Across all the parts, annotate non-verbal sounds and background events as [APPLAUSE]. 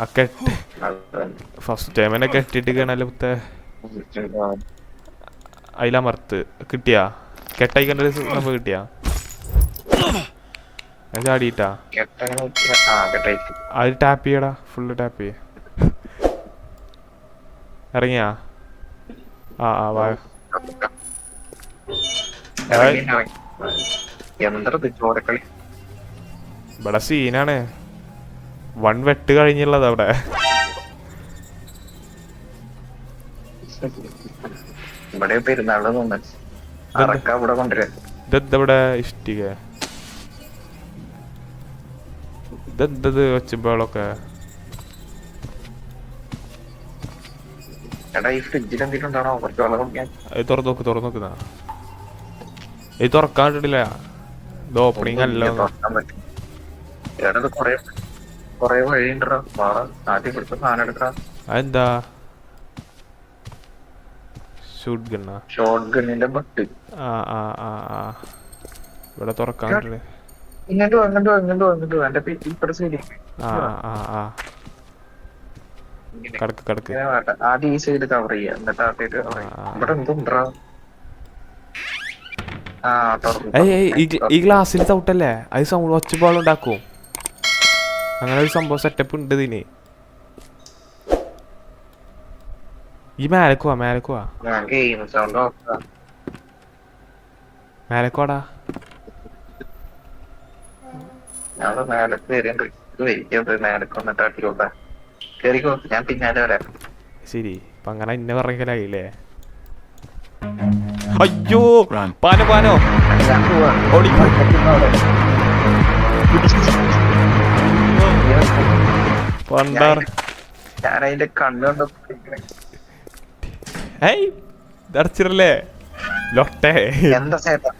ആ കെട്ട്. First first എന്നെ കെട്ടിട്ട് കാണാൽ പുത്ത അതിലമർത്ത് കിട്ടിയാ? കെട്ടയക്കേണ്ട സംഭവം കിട്ടിയാ? ചാടിയിട്ടാ? അത് ടാപ്പ് ചെയ്യടാ. ഫുള്ള് ടാപ്പ് ചെയ്യ. ഇറങ്ങിയാ? ആ ആ വാ. ഇവിടെ സീനാണ്. വൺ വെട്ട് കഴിഞ്ഞുള്ളത് അവിടെ. ഇവിടെ പെരുന്നാൾ തോന്നുന്നു. അറക്ക ഇവിടെ കൊണ്ടുവരാ ഇതെന്താ ഇവിടെ ഇഷ്ടിക? ഇതെന്തത് തുറന്നു നോക്ക് തുറന്നു നോക്കുന്ന ഇത്. തുറക്കാൻ പറ്റില്ല ഇത് ഓപ്പണിങ് അല്ല. കൊറേ വഴിയുണ്ടോ സാധനം എടുക്കാം അതെന്താ? ഷൂട്ട് ഗണ്ണ ഷോട്ട് ഗണ്ണിന്റെ ബട്ട് ആ ആ ആ ആ. ഇവിടെ ഇങ്ങോട്ട് എന്റെ ഇപ്പുറത്തെ സൈഡിൽ. ആ ആ ആ. കടക്ക് കടക്ക്. ആദ്യം ഈ സൈഡ് കവർ ചെയ്യാ. എന്നിട്ട് ആദ്യമായിട്ട്. ഇവിടെ എന്തുണ്ടാ ഈ ഗ്ലാസ്സിൽ തൗട്ടല്ലേ അത് സൗണ്ട് ഒച്ചപ്പാട് ഉണ്ടാക്കും അങ്ങനെ ഒരു സംഭവം സെറ്റപ്പ് ഉണ്ട് ഇതിന്. ഈ മേലക്കുവാ മേലക്കുവാ മേലക്കുവാടാ ശരി അപ്പൊ അങ്ങനെ ഇന്നെ പറയലായില്ലേ അയ്യോ പാനോ പാനോ. ഓടി. പണ്ടാർ ഞാൻ അതിന്റെ ഏയ് ലൊട്ടെ. എന്താ ചേട്ടാ?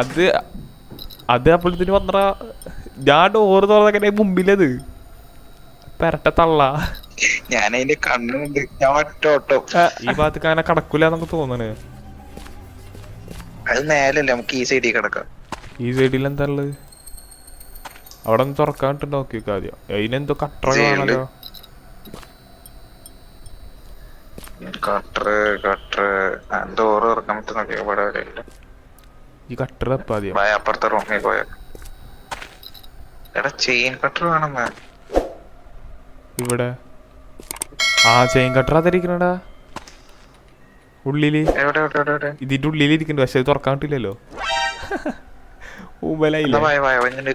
അത് അത് അപ്പോഴത്തേന് വന്ന ഞാൻ ഡോറ് തുറന്നൊക്കെ മുമ്പിലത്. പെരട്ട തള്ള. ഞാൻ അതിന്റെ കണ്ണുണ്ട് ഞാൻ ഒറ്റോട്ടോ ഈ ഭാഗത്തേക്ക് അങ്ങനെ കടക്കൂല എന്നൊക്കെ തോന്നണ്. അത് നേരല്ലേ നമുക്ക് ഈ സൈഡിൽ കിടക്കാം. ഈ സൈഡിൽ എന്താ ഉള്ളത്? അവിടെ നിന്ന് തുറക്കാൻ പറ്റും നോക്കി കാര്യം അതിനെന്തോ കട്ടറ കാണാലോ? കാണല്ലോ കട്ടറ്. കട്ടർ ഡോറ് തുറക്കാൻ പറ്റുന്ന ഇവിടെ വരെയില്ല ഈ കട്ടർ തപ്പ ആദ്യം. ഭയ അപ്പുറത്തെ റൂമിൽ പോയ. എടാ ചെയിൻ കട്ടർ വേണമെന്ന് ഇവിടെ. ആ ചെയിൻ കട്ടർ അതിരിക്കണടാ. ഉള്ളിൽ. ഇതിന്റെ ഉള്ളിലിരിക്കുന്നുണ്ട് പക്ഷെ അത് തുറക്കാൻ പറ്റില്ലല്ലോ. [LAUGHS]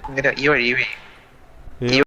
ഇങ്ങനെ ഈ വഴി ഈ വഴി.